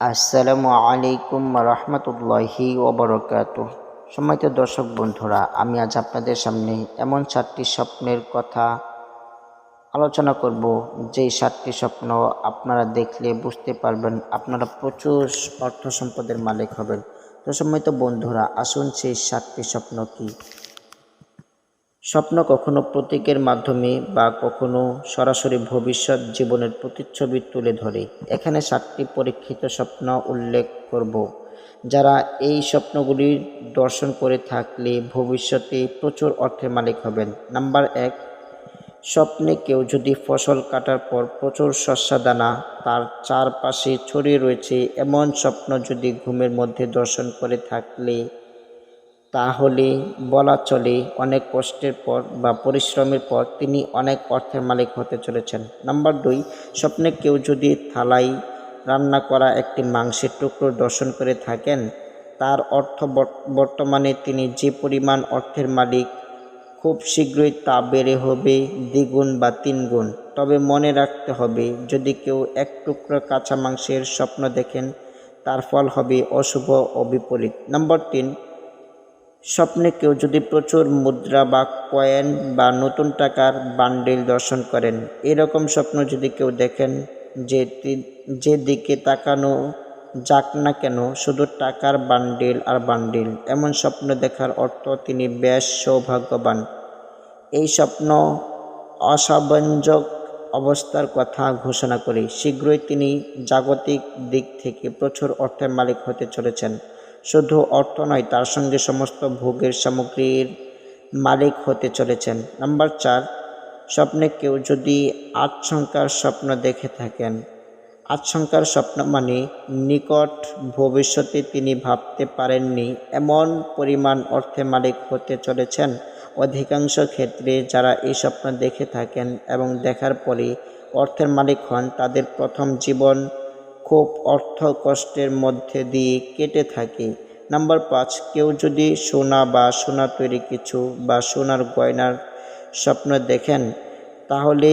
আসসালামু আলাইকুম রহমতুল্লাহি ওবরকাত। সম্মানিত দর্শক বন্ধুরা, আমি আজ আপনাদের সামনে এমন সাতটি স্বপ্নের কথা আলোচনা করব। যেই সাতটি স্বপ্ন আপনারা দেখলে বুঝতে পারবেন আপনারা প্রচুর অর্থ সম্পদের মালিক হবেন। তো সম্মানিত বন্ধুরা, আসুন সেই সাতটি স্বপ্ন কি? স্বপ্ন কখনো প্রতীকের মাধ্যমে বা কখনো সরাসরি ভবিষ্যৎ জীবনের প্রতিচ্ছবি তুলে ধরে। এখানে সাতটি পরীক্ষিত স্বপ্ন উল্লেখ করব। যারা এই স্বপ্নগুলি দর্শন করে থাকলে ভবিষ্যতে প্রচুর অর্থের মালিক হবেন। নাম্বার এক, স্বপ্নে কেউ যদি ফসল কাটার পর প্রচুর শস্যাদানা তার চারপাশে ছড়িয়ে রয়েছে এমন স্বপ্ন যদি ঘুমের মধ্যে দর্শন করে থাকলে তাহলে বলা চলে অনেক কষ্টের পর বা পরিশ্রমের পর তিনি অনেক অর্থের মালিক হতে চলেছেন। নাম্বার দুই, স্বপ্নে কেউ যদি থালাই রান্না করা একটি মাংসের টুকরো দর্শন করে থাকেন, তার অর্থ বর্তমানে তিনি যে পরিমাণ অর্থের মালিক, খুব শীঘ্রই তা বেড়ে হবে দ্বিগুণ বা তিনগুণ। তবে মনে রাখতে হবে, যদি কেউ এক টুকরো কাঁচা মাংসের স্বপ্ন দেখেন, তার ফল হবে অশুভ ও বিপরীত। নম্বর তিন স্বপ্নে কেউ যদি প্রচুর মুদ্রা বা কয়েন বা নতুন টাকার বান্ডিল দর্শন করেন, এরকম স্বপ্ন যদি কেউ দেখেন, যে যে দিকে তাকানো যাক না কেন, শুধু টাকার বান্ডিল আর বান্ডিল, এমন স্বপ্ন দেখার অর্থ তিনি বেশ সৌভাগ্যবান। এই স্বপ্ন অসাবঞ্জক অবস্থার কথা ঘোষণা করে। শীঘ্রই তিনি জাগতিক দিক থেকে প্রচুর অর্থের মালিক হতে চলেছেন। শুধু অর্থ নয়, তার সঙ্গে সমস্ত ভোগের সামগ্রীর মালিক হতে চলেছেন। নাম্বার চার, স্বপ্নে কেউ যদি আশঙ্কার স্বপ্ন দেখে থাকেন। আশঙ্কার স্বপ্ন মানে নিকট ভবিষ্যতে তিনি ভাবতে পারেননি এমন পরিমাণ অর্থে মালিক হতে চলেছেন। অধিকাংশ ক্ষেত্রে যারা এই স্বপ্ন দেখে থাকেন এবং দেখার পরে অর্থের মালিক হন, তাদের প্রথম জীবন খুব অর্থ কষ্টের মধ্যে দিয়ে কেটে থাকে। নাম্বার পাঁচ, কেউ যদি সোনা বা সোনা তৈরি কিছু বা সোনার গয়নার স্বপ্ন দেখেন, তাহলে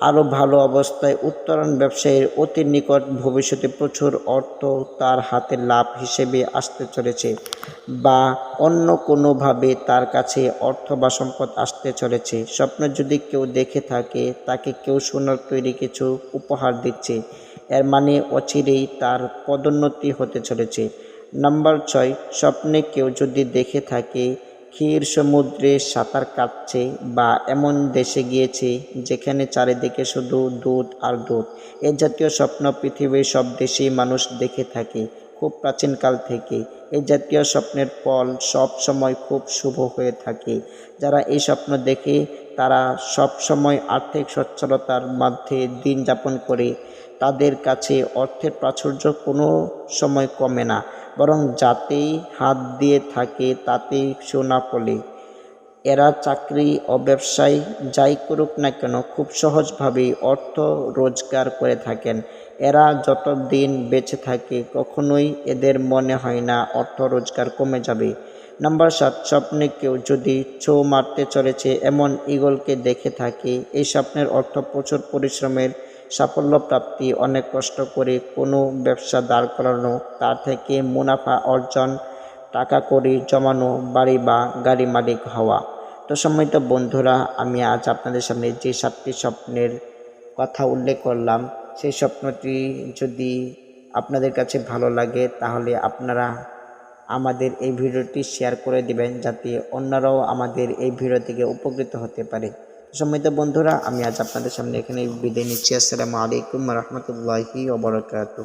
আরও ভালো অবস্থায় উত্তরণ ব্যবসায়ীর অতি নিকট ভবিষ্যতে প্রচুর অর্থ তার হাতে লাভ হিসেবে আসতে চলেছে বা অন্য কোনোভাবে তার কাছে অর্থ বা সম্পদ আসতে চলেছে। স্বপ্ন যদি কেউ দেখে থাকে, তাকে কেউ সোনার তৈরি কিছু উপহার দিচ্ছে। এর মানে অচিরেই তার পদোন্নতি হতে চলেছে। নাম্বার ছয়, স্বপ্নে কেউ যদি দেখে থাকে, ক্ষীর সমুদ্রে সাঁতার কাটছে বা এমন দেশে গিয়েছে যেখানে চারিদিকে শুধু দুধ আর দুধ। এ জাতীয় স্বপ্ন পৃথিবীর সব দেশেই মানুষ দেখে থাকে। খুব প্রাচীনকাল থেকে। এই জাতীয় স্বপ্নের ফল সব সময় খুব শুভ হয়ে থাকে। যারা এই স্বপ্ন দেখে, তারা সব সময় আর্থিক সচ্ছলতার মধ্যে দিন যাপন করে। তাদের কাছে অর্থের প্রাচুর্য কোনো সময় কমে না, বরং যাতেই হাত দিয়ে থাকে, তাতেই সোনা ফলে। এরা চাকরি ও ব্যবসায় যাই করুক না কেন, খুব সহজভাবেই অর্থ রোজগার করে থাকেন। এরা যত দিন বেঁচে থাকে কখনোই এদের মনে হয় না অর্থ রোজগার কমে যাবে। নাম্বার সাত, স্বপ্নে কেউ যদি ছো মারতে চলেছে, এমন ইগলকে দেখে থাকে, এই স্বপ্নের অর্থ প্রচুর পরিশ্রমের সাফল্য প্রাপ্তি, অনেক কষ্ট করে কোনো ব্যবসা দাঁড় করানো, তার থেকে মুনাফা অর্জন, টাকা করি জমানো, বাড়ি বা গাড়ি মালিক হওয়া। তো সম্মানিত বন্ধুরা, আমি আজ আপনাদের সামনে যে সাতটি স্বপ্নের কথা উল্লেখ করলাম সেই স্বপ্নটি যদি আপনাদের কাছে ভালো লাগে, তাহলে আপনারা আমাদের এই ভিডিওটি শেয়ার করে দিবেন যাতে অন্যরাও আমাদের এই ভিডিও থেকে উপকৃত হতে পারে। সম্মিত বন্ধুরা, আমি আজ আপনাদের সামনে এখানে বিদায় নিচ্ছি। আসসালামু আলাইকুম রহমতুল্লাহি ওবরাকাতু